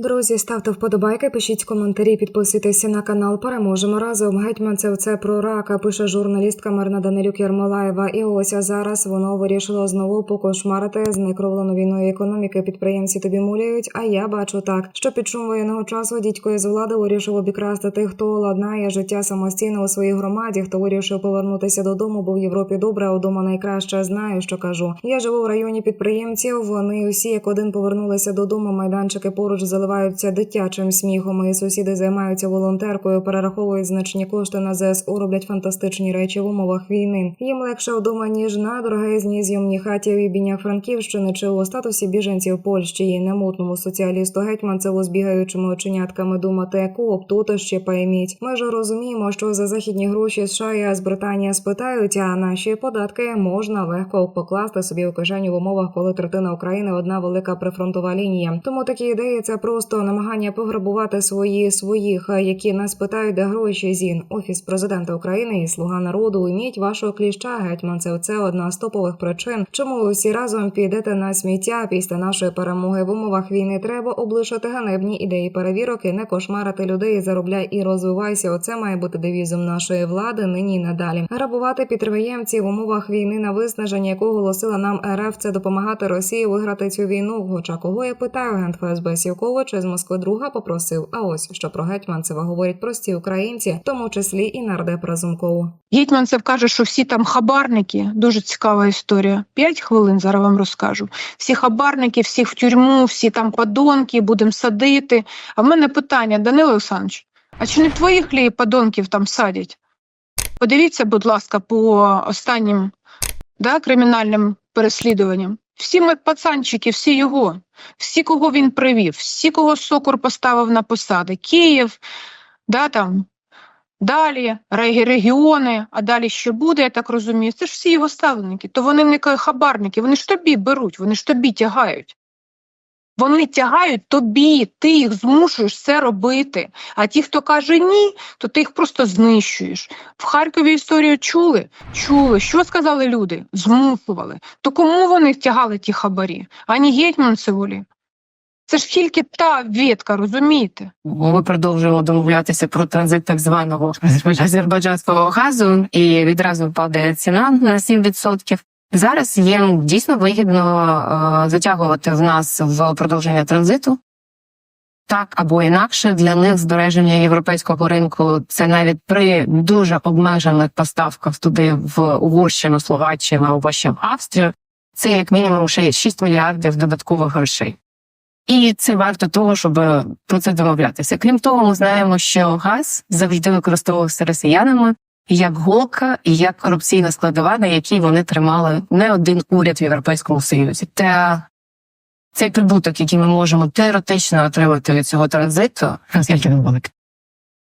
Друзі, ставте вподобайки, пишіть коментарі, підписуйтеся на канал. Переможемо разом. Гетьманцев це все про рака, пише журналістка Марина Данилюк Ярмолаєва. І ось а зараз воно вирішило знову покошмарити знекровлену війною економіки. Підприємці тобі муляють. А я бачу так, що під шум воєнного часу дідько із влади вирішив обікрасти тих, хто ладнає життя самостійно у своїй громаді, хто вирішив повернутися додому, бо в Європі добре, а вдома найкраще знаю, що кажу. Я живу в районі підприємців. Вони усі як один повернулися додому. Майданчики поруч заливаються дитячим сміхом. Мої сусіди займаються волонтеркою, перераховують значні кошти на ЗСУ, роблять фантастичні речі в умовах війни. Їм легше вдома ніж на дорогезні зйомні хаті в Ібінях Франківщини чи у статусі біженців Польщі і немутному соціалісту гетьманцеву з бігаючими оченятками думати, яку оптуту ще пойміть. Ми ж розуміємо, що за західні гроші США і з Британія спитають, а наші податки можна легко покласти собі у кишеню в умовах, коли третина України одна велика прифронтова лінія. Тому такі ідеї це просто намагання пограбувати свої своїх, які нас питають, де гроші зін. Офіс президента України і слуга народу іміть вашого кліща. Гетьманцев це одна з топових причин, чому ви всі разом підете на сміття після нашої перемоги в умовах війни. Треба облишити ганебні ідеї перевірок і не кошмарити людей. Заробляй і розвивайся. Оце має бути девізом нашої влади нині і надалі. Грабувати підприємців в умовах війни на виснаження, яку оголосила нам РФ, це допомагати Росії виграти цю війну. Хоча кого я питаю, агент ФСБ Сівкович з Москви друга попросив. А ось що про Гетьманцева говорять прості українці, в тому числі і нардеп Разумков. Гетьманцев каже, що всі там хабарники. Дуже цікава історія. П'ять хвилин зараз вам розкажу. Всі хабарники, всіх в тюрму, всі там подонки, будемо садити. А в мене питання, Данило Олександрович, а чи не твоїх лі подонків там садять? Подивіться, будь ласка, по останнім да, кримінальним переслідуванням. Всі ми пацанчики, всі його, всі, кого він привів, всі, кого Сокур поставив на посади, Київ, да, там, далі регіони, а далі що буде, я так розумію, це ж всі його ставленники, то вони не хабарники, вони ж тобі беруть, вони ж тобі тягають. Вони тягають тобі, ти їх змушуєш це робити. А ті, хто каже ні, то ти їх просто знищуєш. В Харкові історію чули? Чули. Що сказали люди? Змушували. То кому вони тягали ті хабарі? Ані Гетьманцеволі. Це ж тільки та ветка, розумієте? Ми продовжуємо домовлятися про транзит так званого азербайджанського газу, і відразу падає ціна на 7%. Зараз їм дійсно вигідно е, затягувати в нас в продовження транзиту. Так або інакше для них збереження європейського ринку це навіть при дуже обмежених поставках туди в Угорщину, Словаччину або ще в Австрію. Це як мінімум ще 6 мільярдів додаткових грошей. І це варто того, щоб про це домовлятися. Крім того, ми знаємо, що газ завжди використовувався росіянами як голка і як корупційна складова, на якій вони тримали не один уряд в Європейському Союзі. Та цей прибуток, який ми можемо теоретично отримати від цього транзиту, наскільки він великий?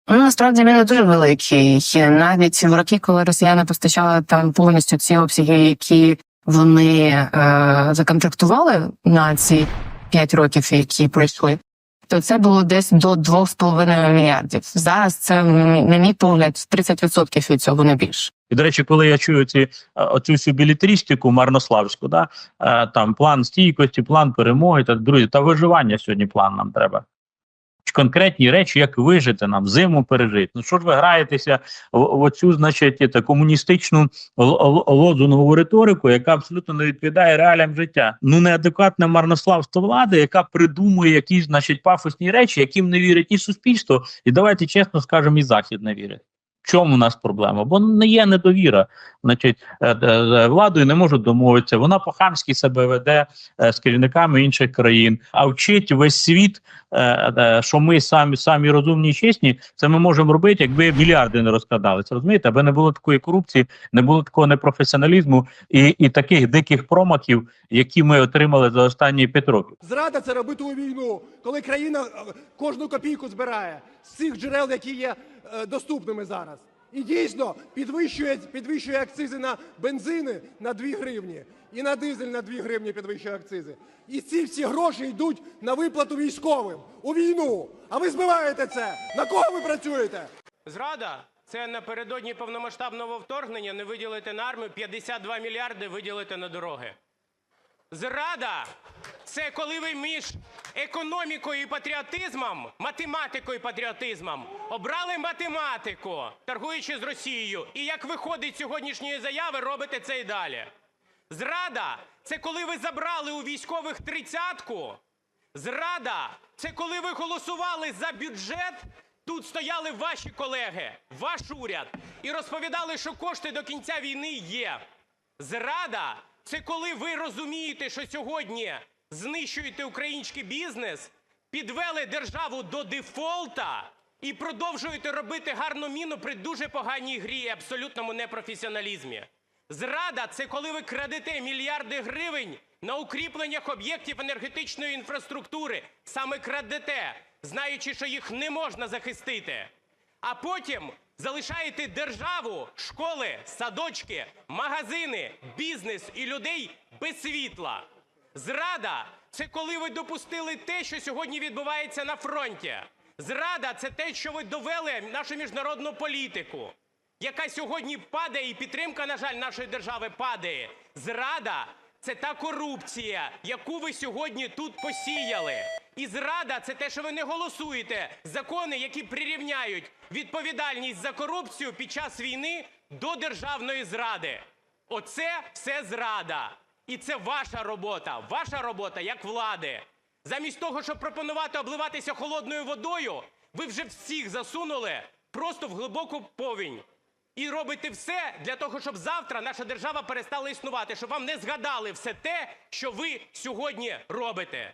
Ну, насправді він не дуже великий. Навіть в роки, коли росіяни постачали там повністю ці обсяги, які вони е, законтрактували на ці 5 років, які пройшли, то це було десь до 2,5 мільярдів. Зараз це, на мій погляд, 30% від цього не більше. І, до речі, коли я чую ці оцю всю білітрістику марнославську, да, е, там план стійкості, план перемоги, та друзі, та виживання сьогодні план нам треба. Конкретні речі, як вижити нам, зиму пережити. Ну що ж ви граєтеся в, в оцю, значить, та, комуністичну лозунгову риторику, яка абсолютно не відповідає реаліям життя. Ну неадекватне марнославство влади, яка придумує якісь, значить, пафосні речі, яким не вірить і суспільство, і давайте чесно скажемо, і захід не вірить. В чому у нас проблема? Бо не є недовіра. Значить, е, е, е, владою не можуть домовитися. Вона по-хамськи себе веде з керівниками інших країн, а вчить весь світ, що ми самі самі розумні і чесні. Це ми можемо робити, якби мільярди не розкладалися. Розумієте, аби не було такої корупції, не було такого непрофесіоналізму і, і таких диких промахів, які ми отримали за останні п'ять років. Зрада це робити у війну, коли країна кожну копійку збирає з цих джерел, які є доступними зараз. І дійсно підвищує, підвищує акцизи на бензини на 2 гривні і на дизель на 2 гривні підвищує акцизи. І ці всі гроші йдуть на виплату військовим у війну. А ви збиваєте це. На кого ви працюєте? Зрада це напередодні повномасштабного вторгнення не виділити на армію 52 мільярди виділити на дороги. Зрада це коли ви між економікою і патріотизмом, математикою і патріотизмом обрали математику, торгуючи з Росією. І як виходить з сьогоднішньої заяви, робите це і далі. Зрада це коли ви забрали у військових тридцятку. Зрада це коли ви голосували за бюджет. Тут стояли ваші колеги, ваш уряд, і розповідали, що кошти до кінця війни є. Зрада це коли ви розумієте, що сьогодні знищуєте український бізнес, підвели державу до дефолта і продовжуєте робити гарну міну при дуже поганій грі і абсолютному непрофесіоналізмі. Зрада це коли ви крадете мільярди гривень на укріпленнях об'єктів енергетичної інфраструктури. Саме крадете, знаючи, що їх не можна захистити. А потім залишаєте державу, школи, садочки, магазини, бізнес і людей без світла. Зрада це коли ви допустили те, що сьогодні відбувається на фронті. Зрада це те, що ви довели нашу міжнародну політику, яка сьогодні падає, і підтримка, на жаль, нашої держави падає. Зрада це та корупція, яку ви сьогодні тут посіяли. І зрада це те, що ви не голосуєте закони, які прирівняють відповідальність за корупцію під час війни до державної зради. Оце все зрада. І це ваша робота, ваша робота як влади. Замість того, щоб пропонувати обливатися холодною водою, ви вже всіх засунули просто в глибоку повінь. І робите все для того, щоб завтра наша держава перестала існувати, щоб вам не згадали все те, що ви сьогодні робите.